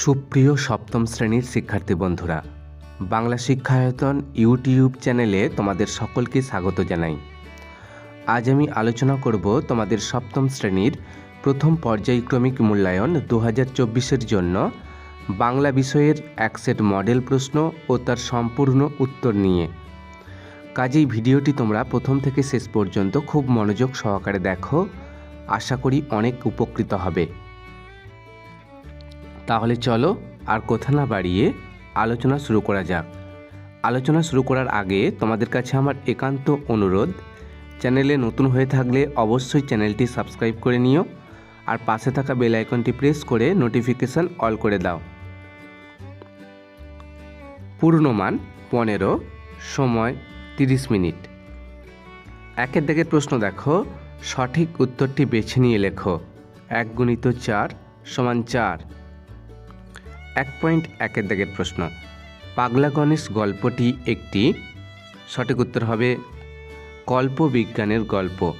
সুপ্রিয় সপ্তম শ্রেণির শিক্ষার্থী বন্ধুরা, বাংলা শিক্ষায়তন ইউটিউব চ্যানেলে তোমাদের সকলকে স্বাগত জানাই। আজ আমি আলোচনা করব তোমাদের সপ্তম শ্রেণির প্রথম পর্যায়ক্রমিক মূল্যায়ন দু হাজার চব্বিশের জন্য বাংলা বিষয়ের এক সেট মডেল প্রশ্ন ও তার সম্পূর্ণ উত্তর নিয়ে। কাজেই ভিডিওটি তোমরা প্রথম থেকে শেষ পর্যন্ত খুব মনোযোগ সহকারে দেখো। আশা করি অনেক উপকৃত হবে। তাহলে চলো আর কথা না বাড়িয়ে আলোচনা শুরু করা যাক। আলোচনা শুরু করার আগে তোমাদের কাছে আমার একান্ত অনুরোধ, চ্যানেলে নতুন হয়ে থাকলে অবশ্যই চ্যানেলটি সাবস্ক্রাইব করে নিও আর পাশে থাকা বেল আইকনটি প্রেস করে নোটিফিকেশান অল করে দাও। পূর্ণমান পনেরো সময় তিরিশ মিনিট। একের দিকের প্রশ্ন দেখো, সঠিক উত্তরটি বেছে নিয়ে লেখো। এক গুণিত চার সমান চার। এক পয়েন্ট একের দাগের প্রশ্ন। পাগলা গণেশ গল্পটি একটি, সঠিক উত্তর হবে কল্পবিজ্ঞানের গল্প।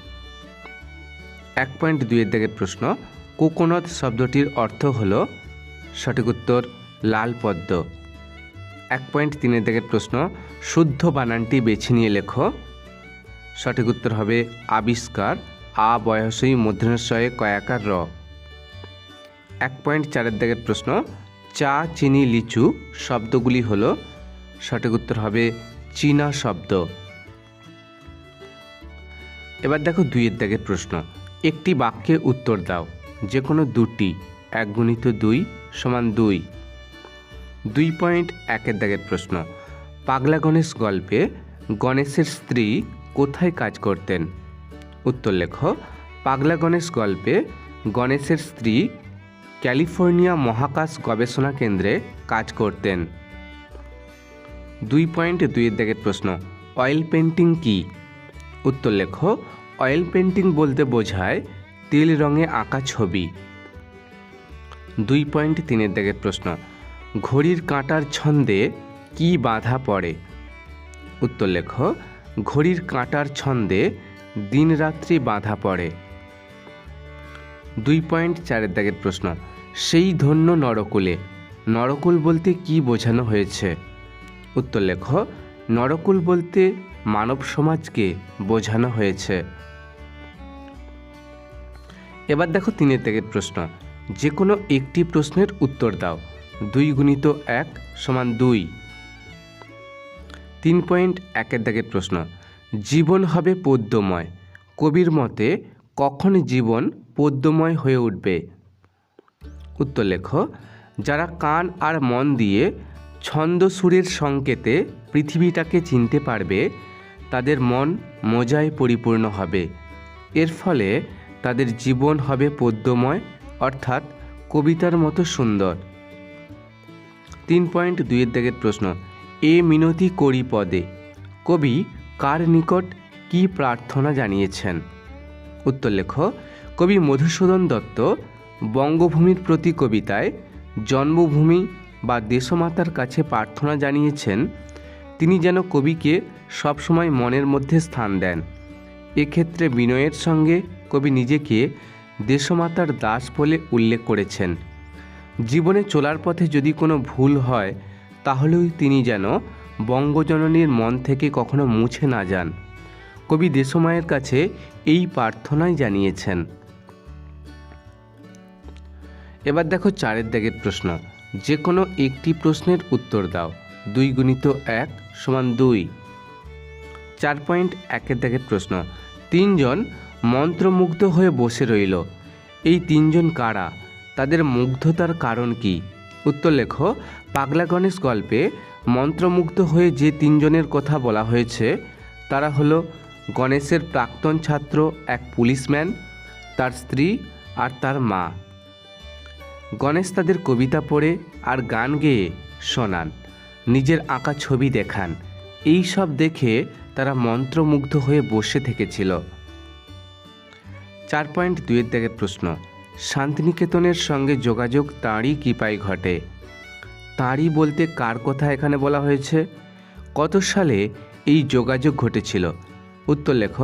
এক পয়েন্ট দুইয়ের দাগের প্রশ্ন কোকোনদ শব্দটির অর্থ হল, সঠিক উত্তর, লাল পদ্ম। এক পয়েন্ট তিনের দাগের প্রশ্ন, শুদ্ধ বানানটি বেছে নিয়ে লেখো। সঠিক উত্তর হবে আবিষ্কার, আ বয়সই মধ্যনশয়ে কয়াকার র। এক পয়েন্ট চারের দাগের প্রশ্ন চা, চিনি, লিচু শব্দগুলি হলো, সঠিক উত্তর হবে চীনা শব্দ। এবার দেখো দুইয়ের দাগের প্রশ্ন। একটি বাক্যে উত্তর দাও যে কোনো দুটি, এক গুণিত দুই সমান দুই। দুই পয়েন্ট একের দাগের প্রশ্ন। পাগলা গণেশ গল্পে গণেশের স্ত্রী কোথায় কাজ করতেন? উত্তর লেখ, পাগলা গণেশ গল্পে গণেশের স্ত্রী ক্যালিফোর্নিয়া মহাকাশ গবেষণা কেন্দ্রে কাজ করতেন। দুই পয়েন্ট দুইয়ের দাগের প্রশ্ন, অয়েল পেন্টিং কি? উত্তর লেখ, অয়েল পেন্টিং বলতে বোঝায় তেল রঙে আঁকা ছবি। দুই পয়েন্ট তিনের দাগের প্রশ্ন, ঘড়ির কাঁটার ছন্দে কি বাধা পড়ে? উত্তর লেখ, ঘড়ির কাঁটার ছন্দে দিনরাত্রি বাধা পড়ে। দুই পয়েন্ট চারের দাগের প্রশ্ন সেই ধন্য নরকুলে। নরকুল বলতে কি বোঝানো হয়েছে? উত্তর লেখ, নরকুল বলতে মানব সমাজকে বোঝানো হয়েছে। এবার দেখো তিনের দাগের প্রশ্ন। যে কোনো একটি প্রশ্নের উত্তর দাও। দুই গুণিত এক সমান দুই। তিন পয়েন্ট একের দাগের প্রশ্ন। জীবন হবে পদ্যময় কবির মতে কখন জীবন পদ্যময় হয়ে উঠবে? উত্তর লেখ, যারা কান আর মন দিয়ে ছন্দ সুরের সংকেতে পৃথিবীটাকে চিনতে পারবে, তাদের মন মজায় পরিপূর্ণ হবে। এর ফলে তাদের জীবন হবে পদ্যময় অর্থাৎ কবিতার মতো সুন্দর। তিন পয়েন্ট দুইয়ের দাগের প্রশ্ন, এ মিনতি করি পদে, কবি কার নিকট কি প্রার্থনা জানিয়েছেন? উত্তর লেখ, কবি মধুসূদন দত্ত বঙ্গভূমির প্রতি কবিতায় জন্মভূমি বা দেশমাতার কাছে প্রার্থনা জানিয়েছেন, তিনি যেন কবিকে সবসময় মনের মধ্যে স্থান দেন। এক্ষেত্রে বিনয়ের সঙ্গে কবি নিজেকে দেশমাতার দাস বলে উল্লেখ করেছেন। জীবনে চলার পথে যদি কোনো ভুল হয় তাহলেও তিনি যেন বঙ্গজননীর মন থেকে কখনো মুছে না যান। কবি দেশমায়ের কাছে এই প্রার্থনাই জানিয়েছেন। এবার দেখো চারের দাগের প্রশ্ন। যে কোনো একটি প্রশ্নের উত্তর দাও। দুই গুণিত এক সমান দুই। চার পয়েন্ট একের দাগের প্রশ্ন। তিনজন মন্ত্রমুগ্ধ হয়ে বসে রইল। এই তিনজন কারা? তাদের মুগ্ধতার কারণ কি? উত্তর লেখ, পাগলা গণেশ গল্পে মন্ত্রমুগ্ধ হয়ে যে তিনজনের কথা বলা হয়েছে, তারা হলো গণেশের প্রাক্তন ছাত্র এক পুলিশম্যান, তার স্ত্রী আর তার মা। গণেশ তাদের কবিতা পড়ে আর গান গেয়ে শোনান, নিজের আঁকা ছবি দেখান। এই সব দেখে তারা মন্ত্রমুগ্ধ হয়ে বসে থেকেছিল। চার পয়েন্ট দুইয়ের দাগের প্রশ্ন, শান্তিনিকেতনের সঙ্গে যোগাযোগ তাঁরই কৃপায় ঘটে? তাঁরই বলতে কার কথা এখানে বলা হয়েছে? কত সালে এই যোগাযোগ ঘটেছিল? উত্তর লেখ,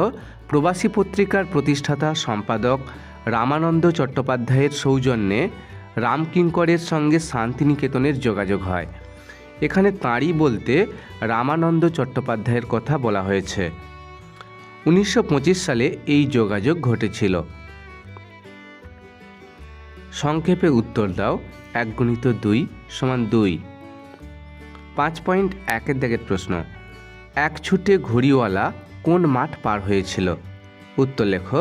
প্রবাসী পত্রিকার প্রতিষ্ঠাতা সম্পাদক রামানন্দ চট্টোপাধ্যায়ের সৌজন্যে রামকিঙ্করের সঙ্গে শান্তিনিকেতনের যোগাযোগ হয়। এখানে তাঁরই বলতে রামানন্দ চট্টোপাধ্যায়ের কথা বলা হয়েছে। উনিশশো পঁচিশ সালে এই যোগাযোগ ঘটেছিল। সংক্ষেপে উত্তর দাও, এক গুণিত দুই সমান দুই। পাঁচ পয়েন্ট একের দাগের প্রশ্ন, এক ছুটে ঘড়িওয়ালা কোন মাঠ পার হয়েছিল? উত্তর লেখো,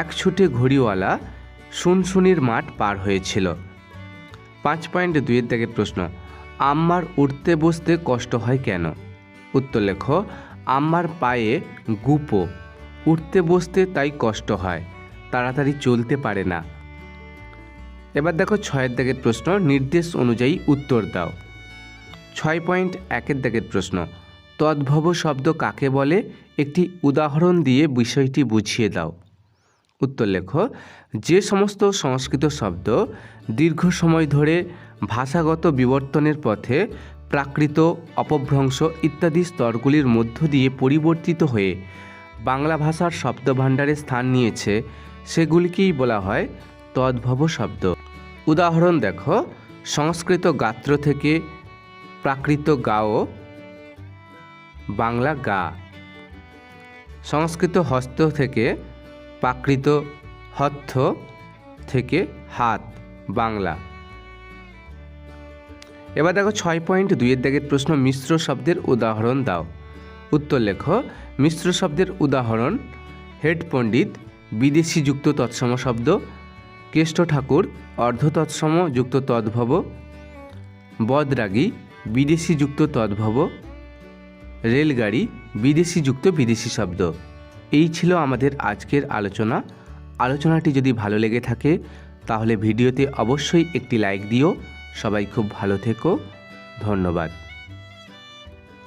এক ছুটে ঘড়িওয়ালা শুনশুনির মাঠ পার হয়েছিল। পাঁচ পয়েন্ট দুইয়ের দাগের প্রশ্ন, আম্মার উঠতে বসতে কষ্ট হয় কেন? উত্তর লেখো, আম্মার পায়ে গুপো উঠতে বসতে তাই কষ্ট হয়, তাড়াতাড়ি চলতে পারে না। এবার দেখো ছয়ের দাগের প্রশ্ন, নির্দেশ অনুযায়ী উত্তর দাও। ছয় পয়েন্ট একের দাগের প্রশ্ন, তদ্ভব শব্দ কাকে বলে? একটি উদাহরণ দিয়ে বিষয়টি বুঝিয়ে দাও। উত্তর লেখো। যে সমস্ত সংস্কৃত শব্দ দীর্ঘ সময় ধরে ভাষাগত বিবর্তনের পথে প্রাকৃত, অপভ্রংশ ইত্যাদি স্তরগুলির মধ্য দিয়ে পরিবর্তিত হয়ে বাংলা ভাষার শব্দভাণ্ডারে স্থান নিয়েছে, সেগুলিকেই বলা হয় তদ্ভব শব্দ। উদাহরণ দেখো, সংস্কৃত গাত্র থেকে প্রাকৃত গাও, বাংলা গা। সংস্কৃত হস্ত থেকে প্রাকৃত হত্থ থেকে হাত, বাংলা। এবার দেখো ছয় পয়েন্ট দুইয়ের দাগের প্রশ্ন মিশ্র শব্দের উদাহরণ দাও। উত্তর লেখো, মিশ্র শব্দের উদাহরণ, হেড পণ্ডিত, বিদেশি যুক্ত তৎসম শব্দ, কেষ্ট ঠাকুর, অর্ধ তৎসম যুক্ত তদ্ভব, বদরাগী, বিদেশি যুক্ত তদ্ভব, রেলগাড়ি, বিদেশি যুক্ত বিদেশি শব্দ। এই ছিল আমাদের আজকের আলোচনা। আলোচনাটি যদি ভালো লেগে থাকে, তাহলে ভিডিওতে অবশ্যই একটি লাইক দিও। সবাই খুব ভালো থেকো। ধন্যবাদ।